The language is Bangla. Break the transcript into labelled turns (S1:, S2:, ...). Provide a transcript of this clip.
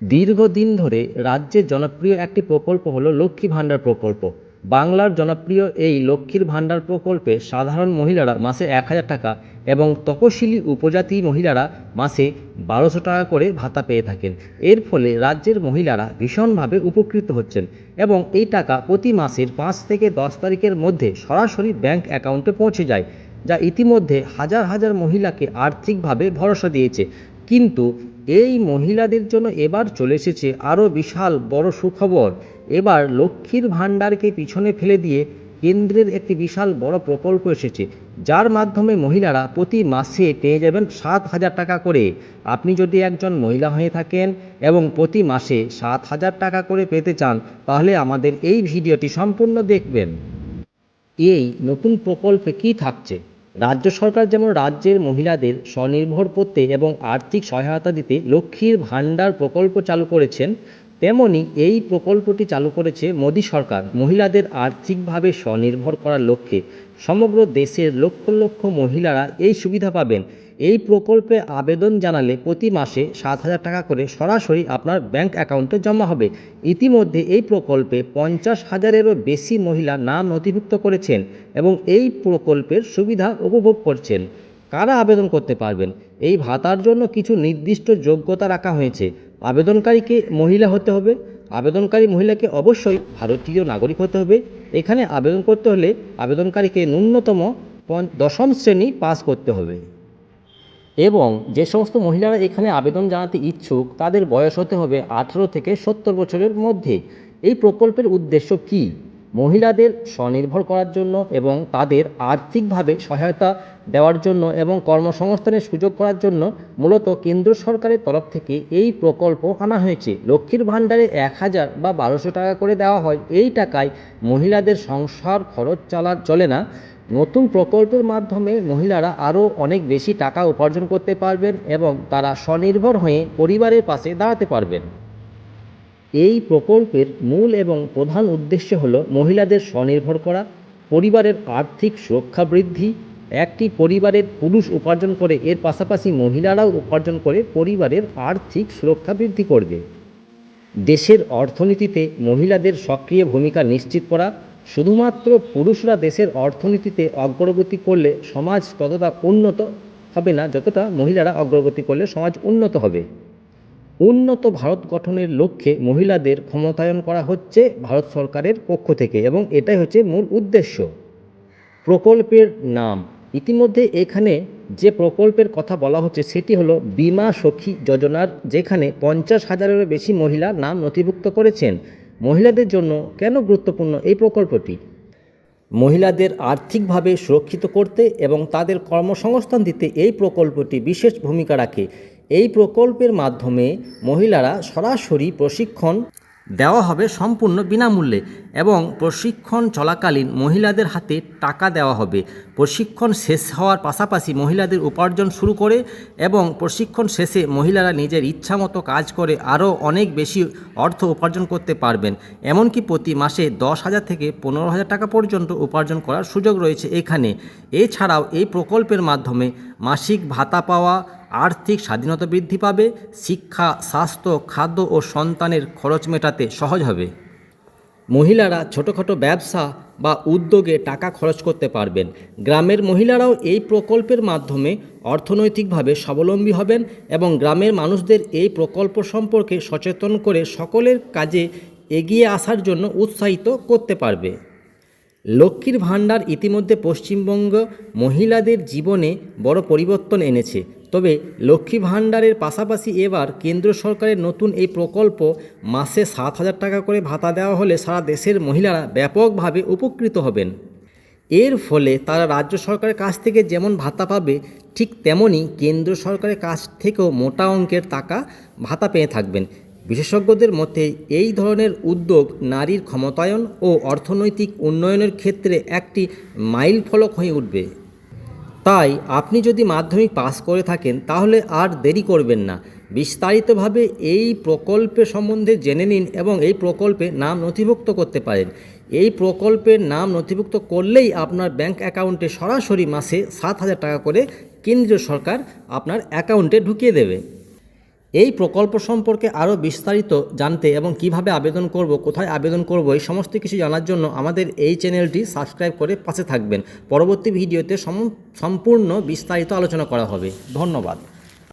S1: দীর্ঘদিন ধরে রাজ্যের জনপ্রিয় একটি প্রকল্প হলো লক্ষ্মী ভাণ্ডার প্রকল্প। বাংলার জনপ্রিয় এই লক্ষ্মীর ভাণ্ডার প্রকল্পে সাধারণ মহিলারা মাসে এক হাজার টাকা এবং তপশিলি উপজাতি মহিলারা মাসে বারোশো টাকা করে ভাতা পেয়ে থাকেন। এর ফলে রাজ্যের মহিলারা ভীষণভাবে উপকৃত হচ্ছেন এবং এই টাকা প্রতি মাসের পাঁচ থেকে দশ তারিখের মধ্যে সরাসরি ব্যাংক অ্যাকাউন্টে পৌঁছে যায়, যা ইতিমধ্যে হাজার হাজার মহিলাকে আর্থিকভাবে ভরসা দিয়েছে। কিন্তু এই মহিলাদের জন্য এবার চলে এসেছে আরও বিশাল বড় সুখবর। এবার লক্ষ্মীর ভাণ্ডারকে পিছনে ফেলে দিয়ে কেন্দ্রের একটি বিশাল বড় প্রকল্প এসেছে, যার মাধ্যমে মহিলারা প্রতি মাসে পেয়ে যাবেন সাত হাজার টাকা করে। আপনি যদি একজন মহিলা হয়ে থাকেন এবং প্রতি মাসে সাত হাজার টাকা করে পেতে চান, তাহলে আমাদের এই ভিডিওটি সম্পূর্ণ দেখবেন। এই নতুন প্রকল্পে কি থাকছে? রাজ্য সরকার যেমন রাজ্যের মহিলাদের স্বনির্ভর করতে এবং আর্থিক সহায়তা দিতে লক্ষ্মীর ভাণ্ডার প্রকল্প চালু করেছেন, তেমনি এই প্রকল্পটি চালু করেছে মোদী সরকার। মহিলাদের আর্থিকভাবে স্বনির্ভর করার লক্ষ্যে সমগ্র দেশের লক্ষ লক্ষ মহিলারা এই সুবিধা পাবেন। এই প্রকল্পে আবেদন জানালে প্রতি মাসে সাত হাজার টাকা করে সরাসরি আপনার ব্যাংক অ্যাকাউন্টে জমা হবে। ইতিমধ্যে এই প্রকল্পে পঞ্চাশ হাজারেরও বেশি মহিলা নাম নথিভুক্ত করেছেন এবং এই প্রকল্পের সুবিধা উপভোগ করছেন। কারা আবেদন করতে পারবেন? এই ভাতার জন্য কিছু নির্দিষ্ট যোগ্যতা রাখা হয়েছে। আবেদনকারীকে মহিলা হতে হবে। আবেদনকারী মহিলাকে অবশ্যই ভারতীয় নাগরিক হতে হবে। এখানে আবেদন করতে হলে আবেদনকারীকে ন্যূনতম দশম শ্রেণি পাস করতে হবে। এবং যে সমস্ত মহিলারা এখানে আবেদন জানাতে ইচ্ছুক, তাদের বয়স হতে হবে আঠেরো থেকে সত্তর বছরের মধ্যে। এই প্রকল্পের উদ্দেশ্য কী? মহিলাদের স্বনির্ভর করার জন্য এবং তাদের আর্থিকভাবে সহায়তা দেওয়ার জন্য এবং কর্মসংস্থানের সুযোগ করার জন্য মূলত কেন্দ্র সরকারের তরফ থেকে এই প্রকল্প আনা হয়েছে। লক্ষ্মীর ভাণ্ডারে এক হাজার বা বারোশো টাকা করে দেওয়া হয়। এই টাকায় মহিলাদের সংসার খরচ চালার চলে না। নতুন প্রকল্পের মাধ্যমে মহিলারা আরও অনেক বেশি টাকা উপার্জন করতে পারবেন এবং তারা স্বনির্ভর হয়ে পরিবারের পাশে দাঁড়াতে পারবেন। এই প্রকল্পের মূল এবং প্রধান উদ্দেশ্য হল মহিলাদের স্বনির্ভর করা, পরিবারের আর্থিক সুরক্ষা বৃদ্ধি, একটি পরিবারের পুরুষ উপার্জন করে, এর পাশাপাশি মহিলারাও উপার্জন করে পরিবারের আর্থিক সুরক্ষা বৃদ্ধি করবে। দেশের অর্থনীতিতে মহিলাদের সক্রিয় ভূমিকা নিশ্চিত করা, শুধুমাত্র পুরুষরা দেশের অর্থনীতিতে অগ্রগতি করলে সমাজ ততটা উন্নত হবে না, যতটা মহিলারা অগ্রগতি করলে সমাজ উন্নত হবে। উন্নত ভারত গঠনের লক্ষ্যে মহিলাদের ক্ষমতায়ন করা হচ্ছে ভারত সরকারের পক্ষ থেকে এবং এটাই হচ্ছে মূল উদ্দেশ্য। প্রকল্পের নাম। ইতিমধ্যে এখানে যে প্রকল্পের কথা বলা হচ্ছে সেটি হলো বীমা সখী যোজনার, যেখানে পঞ্চাশ হাজারেরও বেশি মহিলা নাম নথিভুক্ত করেছেন। মহিলাদের জন্য কেন গুরুত্বপূর্ণ এই প্রকল্পটি? মহিলাদের আর্থিকভাবে সুরক্ষিত করতে এবং তাদের কর্মসংস্থান দিতে এই প্রকল্পটি বিশেষ ভূমিকা রাখে। এই প্রকল্পের মাধ্যমে মহিলারা সরাসরি প্রশিক্ষণ দেওয়া হবে সম্পূর্ণ বিনামূল্যে এবং প্রশিক্ষণ চলাকালীন মহিলাদের হাতে টাকা দেওয়া হবে। প্রশিক্ষণ শেষ হওয়ার পাশাপাশি মহিলাদের উপার্জন শুরু করে এবং প্রশিক্ষণ শেষে মহিলারা নিজের ইচ্ছামতো কাজ করে আরও অনেক বেশি অর্থ উপার্জন করতে পারবেন। এমনকি প্রতি মাসে দশ হাজার থেকে পনেরো হাজার টাকা পর্যন্ত উপার্জন করার সুযোগ রয়েছে এখানে। এছাড়াও এই প্রকল্পের মাধ্যমে মাসিক ভাতা পাওয়া আর্থিক স্বাধীনতা বৃদ্ধি পাবে, শিক্ষা, স্বাস্থ্য, খাদ্য ও সন্তানের খরচ মেটাতে সহজ হবে। মহিলারা ছোটোখাটো ব্যবসা বা উদ্যোগে টাকা খরচ করতে পারবেন। গ্রামের মহিলারাও এই প্রকল্পের মাধ্যমে অর্থনৈতিকভাবে স্বাবলম্বী হবেন এবং গ্রামের মানুষদের এই প্রকল্প সম্পর্কে সচেতন করে সকলের কাজে এগিয়ে আসার জন্য উৎসাহিত করতে পারবে। লক্ষ্মীর ভাণ্ডার ইতিমধ্যে পশ্চিমবঙ্গ মহিলাদের জীবনে বড় পরিবর্তন এনেছে। তবে লক্ষ্মী ভাণ্ডারের পাশাপাশি এবার কেন্দ্র সরকারের নতুন এই প্রকল্প মাসে সাত হাজার টাকা করে ভাতা দেওয়া হলে সারা দেশের মহিলারা ব্যাপকভাবে উপকৃত হবেন। এর ফলে তারা রাজ্য সরকারের কাছ থেকে যেমন ভাতা পাবে, ঠিক তেমনই কেন্দ্র সরকারের কাছ থেকেও মোটা অঙ্কের টাকা ভাতা পেয়ে থাকবেন। বিশেষজ্ঞদের মতে, এই ধরনের উদ্যোগ নারীর ক্ষমতায়ন ও অর্থনৈতিক উন্নয়নের ক্ষেত্রে একটি মাইল ফলক হয়ে উঠবে। তাই আপনি যদি মাধ্যমিক পাস করে থাকেন, তাহলে আর দেরি করবেন না। বিস্তারিতভাবে এই প্রকল্পে সম্বন্ধে জেনে নিন এবং এই প্রকল্পে নাম নথিভুক্ত করতে পারেন। এই প্রকল্পের নাম নথিভুক্ত করলেই আপনার ব্যাংক অ্যাকাউন্টে সরাসরি মাসে সাত হাজার টাকা করে কেন্দ্রীয় সরকার আপনার অ্যাকাউন্টে ঢুকিয়ে দেবে। এই প্রকল্প সম্পর্কে আরও বিস্তারিত জানতে এবং কীভাবে আবেদন করব, কোথায় আবেদন করব, এই সমস্ত কিছু জানার জন্য আমাদের এই চ্যানেলটি সাবস্ক্রাইব করে পাশে থাকবেন। পরবর্তী ভিডিওতে সম- সম্পূর্ণ বিস্তারিত আলোচনা করা হবে। ধন্যবাদ।